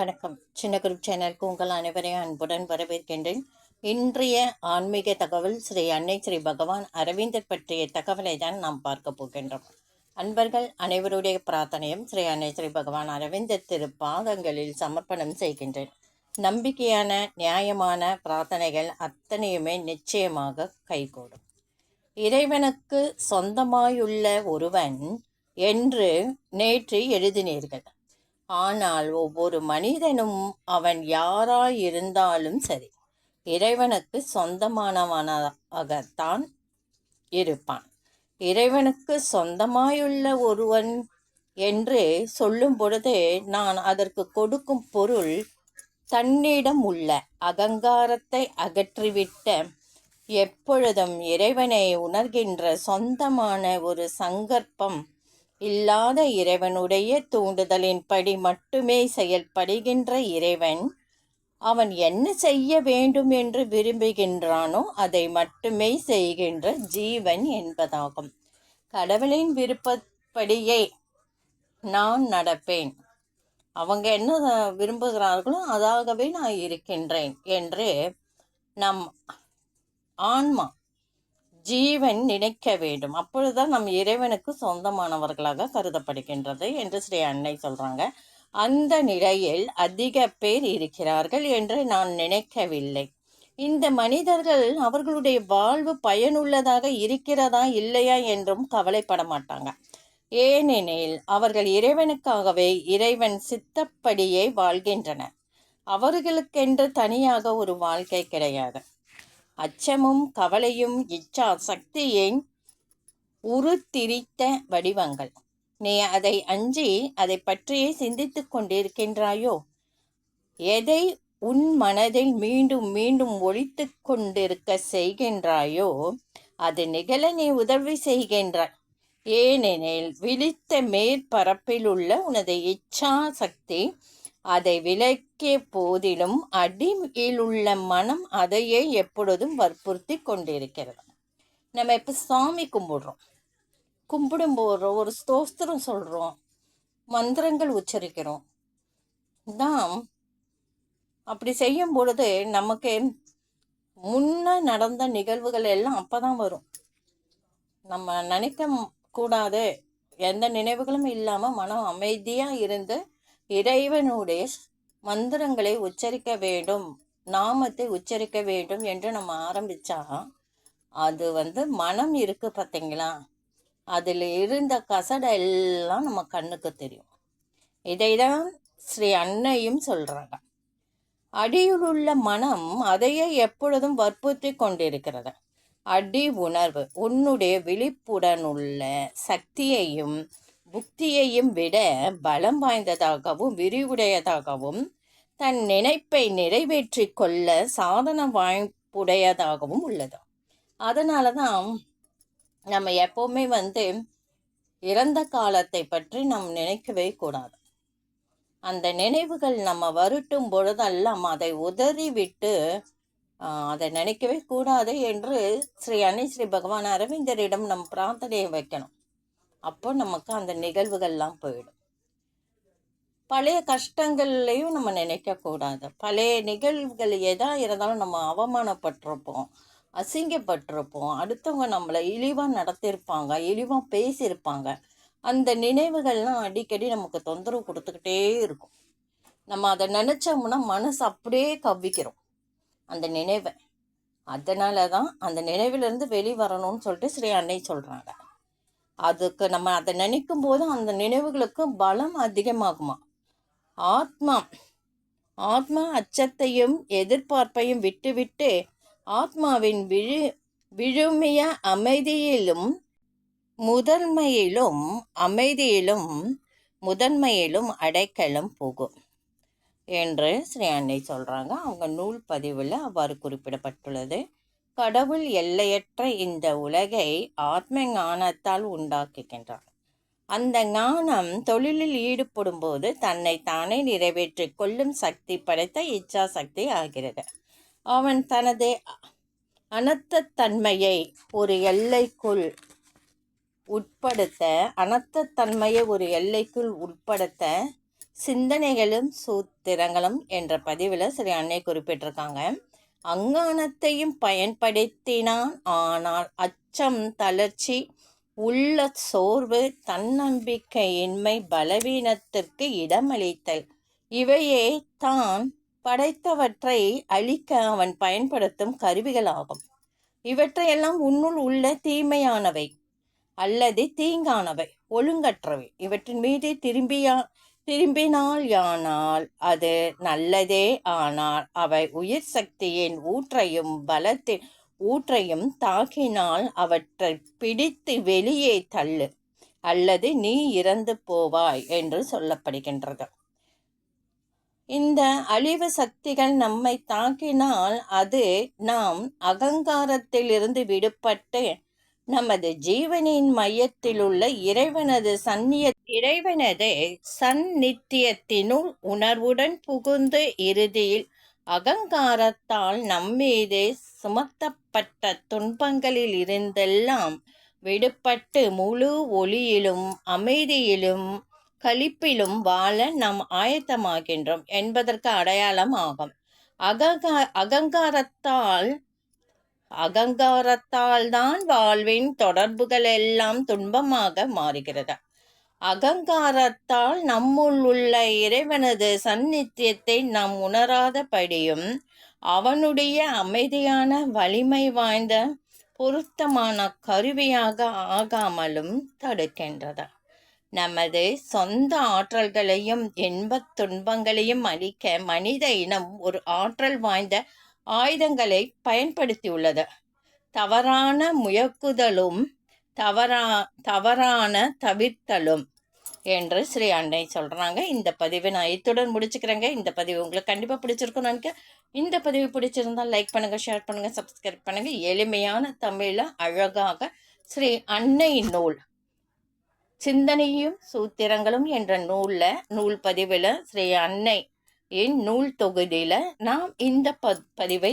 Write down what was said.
வணக்கம். சின்ன குரூப் சேனலுக்கு உங்கள் அனைவரையும் அன்புடன் வரவேற்கின்றேன். இன்றைய ஆன்மீக தகவல் ஸ்ரீ அன்னை ஸ்ரீ பகவான் அரவிந்தர் பற்றிய தகவலை தான் நாம் பார்க்க போகின்றோம். அன்பர்கள் அனைவருடைய பிரார்த்தனையும் ஸ்ரீ அன்னை ஸ்ரீ பகவான் அரவிந்தர் திரு பாதங்களில் சமர்ப்பணம் செய்கின்றேன். நம்பிக்கையான நியாயமான பிரார்த்தனைகள் அத்தனையுமே நிச்சயமாக கைகூடும். இறைவனுக்கு சொந்தமாயுள்ள ஒருவன் என்று நேற்று எழுதினீர்கள். ஆனால் ஒவ்வொரு மனிதனும் அவன் யாராயிருந்தாலும் சரி இறைவனுக்கு சொந்தமானவனாகத்தான் இருப்பான். இறைவனுக்கு சொந்தமாயுள்ள ஒருவன் என்று சொல்லும் பொழுது நான் அதற்கு கொடுக்கும் பொருள் தன்னிடம் உள்ள அகங்காரத்தை அகற்றிவிட்ட எப்பொழுதும் இறைவனை உணர்கின்ற சொந்தமான ஒரு சங்கற்பம் இல்லாத இறைவனுடைய தூண்டுதலின்படி மட்டுமே செயல்படுகின்ற இறைவன் அவன் என்ன செய்ய வேண்டும் என்று விரும்புகின்றானோ அதை மட்டுமே செய்கின்ற ஜீவன் என்பதாகும். கடவுளின் விருப்பப்படியே நான் நடப்பேன். அவங்க என்ன விரும்புகிறார்களோ அதாகவே நான் இருக்கின்றேன் என்று நம் ஆன்மா ஜீவன் நினைக்க வேண்டும். அப்பொழுதுதான் நம் இறைவனுக்கு சொந்தமானவர்களாக கருதப்படுகின்றது என்று ஸ்ரீ அன்னை சொல்றாங்க. அந்த நிலையில் அதிக பேர் இருக்கிறார்கள் என்று நான் நினைக்கவில்லை. இந்த மனிதர்கள் அவர்களுடைய வாழ்வு பயனுள்ளதாக இருக்கிறதா இல்லையா என்றும் கவலைப்பட மாட்டாங்க. ஏனெனில் அவர்கள் இறைவனுக்காகவே இறைவன் சித்தப்படியே வாழ்கின்றனர். அவர்களுக்கென்று தனியாக ஒரு வாழ்க்கை கிடையாது. அச்சமும் கவலையும் இச்சா சக்தியின் உருத்திரித்த வடிவங்கள். நீ அதை அஞ்சி அதை பற்றியே சிந்தித்துக் கொண்டிருக்கின்றாயோ? எதை உன் மனதில் மீண்டும் மீண்டும் ஒழித்து கொண்டிருக்க செய்கின்றாயோ? அது நிகழ நீ உதவி செய்கின்றாய். ஏனெனில் விழித்த மேற்பரப்பில் உள்ள உனது இச்சா சக்தி அதை விலக்கிய போதிலும் அடியில் உள்ள மனம் அதையே எப்பொழுதும் வற்புறுத்தி கொண்டிருக்கிறது. நம்ம இப்போ சாமி கும்பிடுறோம். கும்பிடும் போடுறோம் ஒரு ஸ்தோஸ்திரம் சொல்கிறோம் மந்திரங்கள் உச்சரிக்கிறோம். தான் அப்படி செய்யும் பொழுது நமக்கு முன்ன நடந்த நிகழ்வுகள் எல்லாம் அப்போ தான் வரும். நம்ம நினைக்க கூடாது. எந்த நினைவுகளும் இல்லாமல் மனம் அமைதியாக இருந்து இறைவனுடைய மந்திரங்களை உச்சரிக்க வேண்டும் நாமத்தை உச்சரிக்க வேண்டும் என்று நம்ம ஆரம்பித்தா அது வந்து மனம் இருக்கு பார்த்தீங்களா அதில் இருந்த கசடை எல்லாம் நம்ம கண்ணுக்கு தெரியும். இதை தான் ஸ்ரீ அன்னையும் சொல்கிறாங்க அடியில் உள்ள மனம் அதையே எப்பொழுதும் வற்புறுத்தி கொண்டிருக்கிறது. அடி உணர்வு உன்னுடைய விழிப்புடன் உள்ள சக்தியையும் புக்தியையும் விட பலம் வாய்ந்ததாகவும் விரிவுடையதாகவும் தன் நினைப்பை நிறைவேற்றி கொள்ள சாதன வாய்ப்புடையதாகவும் உள்ளது. அதனால தான் நம்ம எப்போவுமே வந்து இறந்த காலத்தை பற்றி நாம் நினைக்கவே கூடாது. அந்த நினைவுகள் நம்ம வருட்டும் பொழுதெல்லாம் அதை உதறிவிட்டு அதை நினைக்கவே கூடாது என்று ஸ்ரீ அன்னை ஸ்ரீ பகவான் அரவிந்தரிடம் நம் பிரார்த்தனையை வைக்கணும். அப்போ நமக்கு அந்த நிகழ்வுகள்லாம் போயிடும். பழைய கஷ்டங்கள்லையும் நம்ம நினைக்கக்கூடாது பழைய நிகழ்வுகள் எதாக இருந்தாலும் நம்ம அவமானப்பட்டிருப்போம் அசிங்கப்பட்டிருப்போம். அடுத்தவங்க நம்மளை இழிவாக நடத்தியிருப்பாங்க இழிவாக பேசியிருப்பாங்க. அந்த நினைவுகள்லாம் அடிக்கடி நமக்கு தொந்தரவு கொடுத்துக்கிட்டே இருக்கும். நம்ம அதை நினச்சோம்னா மனசு அப்படியே கவ்விக்கிறோம் அந்த நினைவை. அதனால தான் அந்த நினைவிலேருந்து வெளிவரணும்னு சொல்லிட்டு ஸ்ரீ அன்னை சொல்கிறாங்க அதுக்கு நம்ம அதை நினைக்கும் போது அந்த நினைவுகளுக்கு பலம் அதிகமாகுமா? ஆத்மா ஆத்மா அச்சத்தையும் எதிர்பார்ப்பையும் விட்டுவிட்டு ஆத்மாவின் விழு விழுமைய அமைதியிலும் முதன்மையிலும் அமைதியிலும் முதன்மையிலும் அடைக்கலம் போகும் என்று ஸ்ரீ அன்னை சொல்கிறாங்க அவங்க நூல் பதிவில் அவ்வாறு குறிப்பிடப்பட்டுள்ளது. கடவுள் எல்லையற்ற இந்த உலகை ஆத்ம ஞானத்தால் உண்டாக்குகின்றார். அந்த ஞானம் தொழிலில் ஈடுபடும் போது தன்னை தானே நிறைவேற்றி கொள்ளும் சக்தி படைத்த இச்சா சக்தி ஆகிறது. அவன் தனது அனத்தன்மையை ஒரு எல்லைக்குள் உட்படுத்த அனத்தன்மையை ஒரு எல்லைக்குள் உட்படுத்த சிந்தனைகளும் சூத்திரங்களும் என்ற பதிவில் ஸ்ரீ அன்னை குறிப்பிட்டிருக்காங்க. அங்கானத்தையும் பயன்படுத்தினான். ஆனால் அச்சம் தளர்ச்சி உள்ள சோர்வு தன்னம்பிக்கையின்மை பலவீனத்திற்கு இடமளித்தல் இவையே தான் படைத்தவற்றை அழிக்க அவன் பயன்படுத்தும் கருவிகளாகும். இவற்றையெல்லாம் உன்னுள் உள்ள தீமையானவை அல்லது தீங்கானவை ஒழுங்கற்றவை. இவற்றின் மீது திரும்பியா திரும்பினால் யானால் அது நல்லதே ஆனால் அவை உயிர் சக்தியின் ஊற்றையும் பலத்தின் ஊற்றையும் தாக்கினால் அவற்றை பிடித்து வெளியே தள்ளு அல்லது நீ இறந்து போவாய் என்று சொல்லப்படுகின்றது. இந்த அழிவு சக்திகள் நம்மை தாக்கினால் அது நாம் அகங்காரத்திலிருந்து விடுபட்டு நமது ஜீவனின் மையத்தில் உள்ள இறைவனது சந்நிய இறைவனது சந்நித்தியத்தினுள் உணர்வுடன் புகுந்து இறுதியில் அகங்காரத்தால் நம்மீது சுமத்தப்பட்ட துன்பங்களில் இருந்தெல்லாம் விடுபட்டு முழு ஒளியிலும் அமைதியிலும் களிப்பிலும் வாழ நாம் ஆயத்தமாகின்றோம் என்பதற்கு அடையாளம் ஆகும். அகங்கா அகங்காரத்தால் அகங்காரத்தால் தான் வாழ்வின் தொடர்புகள் எல்லாம் துன்பமாக மாறுகிறது. அகங்காரத்தால் நம்முள் உள்ள இறைவனது சந்நித்தியத்தை நாம் உணராதபடியும் அவனுடைய அமைதியான வலிமை வாய்ந்த பொருத்தமான கருவியாக ஆகாமலும் தடுக்கின்றது. நமது சொந்த ஆற்றல்களையும் இன்பத் துன்பங்களையும் அளிக்க மனித இனம் ஒரு ஆற்றல் வாய்ந்த ஆயுதங்களை பயன்படுத்தியுள்ளது. தவறான முயக்குதலும் தவறா தவறான தவிர்த்தலும் என்று ஸ்ரீ அன்னை சொல்கிறாங்க இந்த பதிவை நான் இத்துடன் முடிச்சுக்கிறேங்க. இந்த பதிவு உங்களுக்கு கண்டிப்பாக பிடிச்சிருக்கும்னு நினைக்க இந்த பதிவு பிடிச்சிருந்தால் லைக் பண்ணுங்கள் ஷேர் பண்ணுங்கள் சப்ஸ்கிரைப் பண்ணுங்கள் எளிமையான தமிழில் அழகாக ஸ்ரீ அன்னை நூல் சிந்தனையும் சூத்திரங்களும் என்ற நூலில் நூல் பதிவில் ஸ்ரீ அன்னை என் நூல் தொகுதியில் நாம் இந்த ப பதிவை